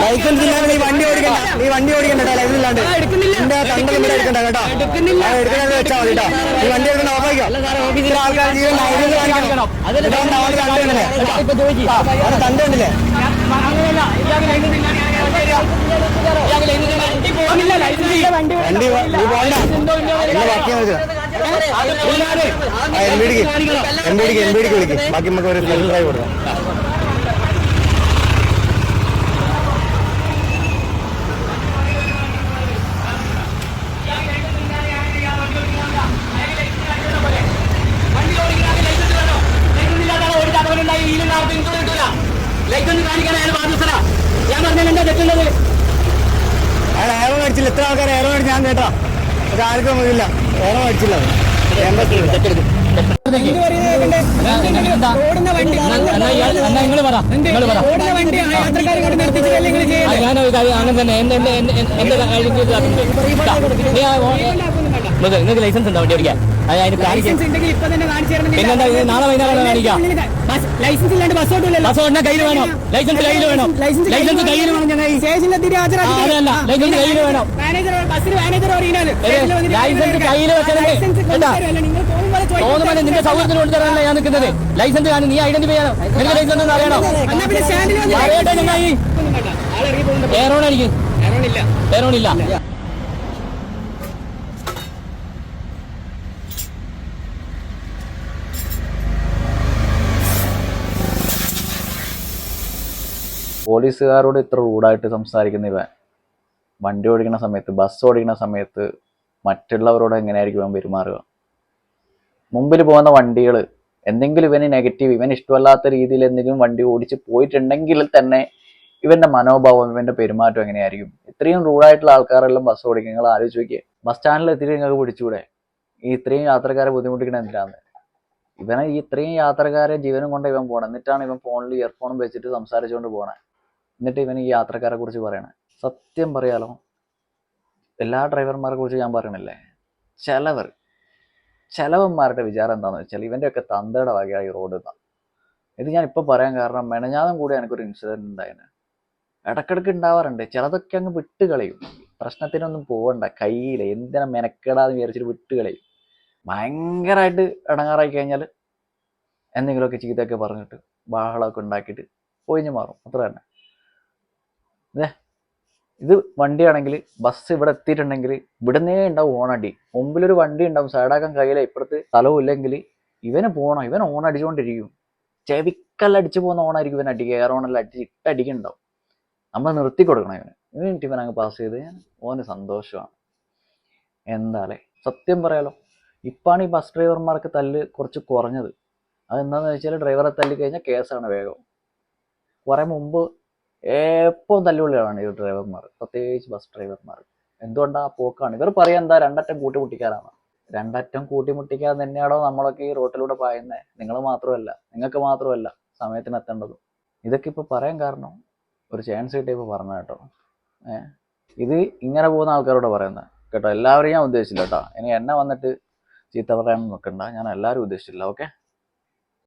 Licence ഇല്ലാതെ നീ വണ്ടി ഓടിക്കണ്ട നീ വണ്ടി ഓടിക്കണ്ട ലൈസൻസ് ഇല്ലാണ്ട് എടുക്കുന്നില്ല. നിന്റെ തണ്ടം ഇവിടെ എടുക്കണ്ട കേട്ടോ എടുക്കുന്നില്ല. എടുക്കണത് വെച്ചാൽ മതി കേട്ടോ നീ വണ്ടി എടുക്കണ്ട ഓഫായിക്കോ ഇത്ര ആൾക്കാർ ജീവൻ ലൈസൻസ് കാണിക്കണം ഇതുകൊണ്ട് അവന് തണ്ട് കണ്ടില്ലേ ആ, അവന് തണ്ട് കണ്ടില്ലേ അങ്ങനെയല്ല. ലൈസൻസ് ഇല്ലാതെ ഞാൻ വണ്ടി തരാം. ഇയാൾക്ക് ലൈസൻസ് ഇല്ലാതെ വണ്ടി പോകുന്നില്ല. ലൈസൻസ് ഇല്ല. വണ്ടി പോ- നീ പോകണ്ട എന്നെ ബാക്കി നോക്കുക അത് പോയില്ലാതെ. എം ബി ഡിക്ക് എം ബി ഡിക്ക് എം ബി ഡിക്ക് വിളിക്ക് ബാക്കി നമുക്ക് ഒരു ലൈസൻസ് വേണോ? ലൈസൻസ് പറ എത്ര ആൾക്കാർ ഓടുന്ന വണ്ടി ഞാൻ യാത്രക്കാരെ പക്ഷെ ആർക്കും നിങ്ങൾ ഏറെ അടിച്ചില്ല ഞാനൊരു കാര്യം അങ്ങനെ തന്നെ എന്റെ എന്റെ എന്റെ കാര്യം നിങ്ങൾക്ക് നിങ്ങൾക്ക് ലൈസൻസ് ഉണ്ടോ വണ്ടി ഓടിക്കാൻ? അത് അതിന് ലൈസൻസ് ഉണ്ടെങ്കിൽ ഇപ്പൊ തന്നെ കാണിച്ചു തരണം പിന്നെന്താ ഇത്? നാളെ വൈകുന്നേരം കാണിക്കാം ലൈസൻസ് ഇല്ലാണ്ട് ബസ് ബസ് ഉടനെ കയ്യിൽ വേണം. ലൈസൻസ് കയ്യിൽ വേണം. ലൈസൻസ് കയ്യിൽ വേണം. ഞങ്ങൾ അതല്ല. ലൈസൻസ് കയ്യിൽ വേണം. മാനേജർ ബസ്സിന് മാനേജർ ലൈസൻസ് കയ്യിൽ തോന്നുമ്പോൾ നിന്റെ സൗകര്യത്തിന് കൊണ്ടുതരാനല്ല ഞാൻ നിൽക്കുന്നത്. ലൈസൻസ് കാണും നീ ഐഡന്റിഫൈ ചെയ്യണം. നിനക്ക് ലൈസൻസ് ഒന്ന് അറിയണം? അറിയട്ടെ ചങ്ങായി ആളിറങ്ങി പോകുന്നുണ്ട്? എയറോൺ പോലീസുകാരോട് ഇത്ര റൂഡായിട്ട് സംസാരിക്കുന്ന ഇവൻ. വണ്ടി ഓടിക്കുന്ന സമയത്ത് ബസ് ഓടിക്കുന്ന സമയത്ത് മറ്റുള്ളവരോട് എങ്ങനെയായിരിക്കും ഇവൻ പെരുമാറുക? മുമ്പിൽ പോകുന്ന വണ്ടികൾ എന്തെങ്കിലും ഇവന് നെഗറ്റീവ് ഇവൻ ഇഷ്ടമല്ലാത്ത രീതിയിൽ എന്തെങ്കിലും വണ്ടി ഓടിച്ച് പോയിട്ടുണ്ടെങ്കിൽ തന്നെ ഇവന്റെ മനോഭാവം ഇവന്റെ പെരുമാറ്റം എങ്ങനെയായിരിക്കും? ഇത്രയും റൂഡായിട്ടുള്ള ആൾക്കാരെല്ലാം ബസ് ഓടിക്കുക നിങ്ങൾ ആലോചിച്ച് നോക്കിയേ. ബസ് സ്റ്റാൻഡിൽ എത്തിയിട്ട് നിങ്ങൾക്ക് പിടിച്ചുകൂടെ? ഈ ഇത്രയും യാത്രക്കാരെ ബുദ്ധിമുട്ടിക്കണ എന്തിനാന്ന്? ഇവനെ ഈ ഇത്രയും യാത്രക്കാരെ ജീവനും കൊണ്ട് ഇവൻ പോകണം എന്നിട്ടാണ് ഇവൻ ഫോണിൽ ഇയർഫോണും വെച്ചിട്ട് സംസാരിച്ചുകൊണ്ട് പോണേ. എന്നിട്ട് ഇവൻ ഈ യാത്രക്കാരെ കുറിച്ച് പറയണേ. സത്യം പറയാലോ എല്ലാ ഡ്രൈവർമാരെ കുറിച്ച് ഞാൻ പറയണില്ലേ? ചിലവർ ചിലവന്മാരുടെ വിചാരം എന്താണെന്ന് വെച്ചാൽ ഇവന്റെയൊക്കെ തന്തയുടെ ഈ റോഡ് ഇതാ ഇത് ഞാൻ ഇപ്പോൾ പറയാൻ കാരണം മെനഞ്ഞാതും കൂടി എനിക്കൊരു ഇൻസിഡന്റ് ഉണ്ടായിരുന്നു ഇടക്കിടക്ക് ഉണ്ടാവാറുണ്ട്. ചിലതൊക്കെ അങ്ങ് വിട്ട് കളയും പ്രശ്നത്തിനൊന്നും പോകണ്ട കയ്യിൽ എന്തിനാ മെനക്കെടാന്ന് വിചാരിച്ചിട്ട് വിട്ട് കളയും ഭയങ്കരമായിട്ട് ഇടങ്ങാറായി കഴിഞ്ഞാൽ എന്തെങ്കിലുമൊക്കെ ചീത്തയൊക്കെ പറഞ്ഞിട്ട് ബഹളമൊക്കെ ഉണ്ടാക്കിയിട്ട് ഒഴിഞ്ഞു മാറും. അത്ര തന്നെ ഇതേ വണ്ടിയാണെങ്കിൽ ബസ് ഇവിടെ എത്തിയിട്ടുണ്ടെങ്കിൽ ഇവിടുന്നേ ഉണ്ടാവും ഓണടി. മുമ്പിലൊരു വണ്ടി ഉണ്ടാവും സൈഡാക്കാൻ കഴിയില്ല ഇപ്പുറത്ത് സ്ഥലവും ഇല്ലെങ്കിൽ ഇവന് പോകണം ഇവൻ ഓൺ അടിച്ചുകൊണ്ടിരിക്കും. ചെവിക്കല്ലടിച്ച് പോകുന്ന ഓണായിരിക്കും ഇവൻ അടിക്കുക എയർ ഓണെല്ലാം അടിച്ച് ഇട്ടടിക്കുന്നുണ്ടാവും നമ്മൾ നിർത്തി കൊടുക്കണം ഇവന്. ഇവനിട്ട് ഇവൻ അങ്ങ് പാസ് ചെയ്ത് ഓന് സന്തോഷമാണ്. എന്താലേ സത്യം പറയാലോ ഇപ്പാണ് ഈ ബസ് ഡ്രൈവർമാർക്ക് തല്ല് കുറച്ച് കുറഞ്ഞത്. അതെന്താണെന്ന് വെച്ചാൽ ഡ്രൈവറെ തല്ലി കഴിഞ്ഞാൽ കേസാണ് വേഗം. കുറെ മുമ്പ് എപ്പോൾ തല്ലുകൊള്ളികളാണ് ഈ ഡ്രൈവർമാർ പ്രത്യേകിച്ച് ബസ് ഡ്രൈവർമാർ എന്തുകൊണ്ടാ പോക്കാണ്? ഇവർ പറയാം എന്താ രണ്ടറ്റം കൂട്ടിമുട്ടിക്കാറാണ് രണ്ടറ്റം കൂട്ടിമുട്ടിക്കാൻ തന്നെയാണോ നമ്മളൊക്കെ ഈ റോട്ടിലൂടെ പായുന്നത് നിങ്ങൾ മാത്രമല്ല. നിങ്ങൾക്ക് മാത്രമല്ല സമയത്തിന് എത്തേണ്ടതും. ഇതൊക്കെ ഇപ്പോൾ പറയാൻ കാരണം ഒരു ചാൻസ് കിട്ടിയപ്പോൾ പറഞ്ഞ കേട്ടോ. ഇത് ഇങ്ങനെ പോകുന്ന ആൾക്കാരോട് പറയുന്നത് കേട്ടോ എല്ലാവരെയും ഞാൻ ഉദ്ദേശിച്ചില്ല കേട്ടോ. ഇനി എന്നെ വന്നിട്ട് ചീത്ത പറയാൻ നോക്കണ്ട. ഞാൻ എല്ലാവരും ഉദ്ദേശിച്ചില്ല ഓക്കെ?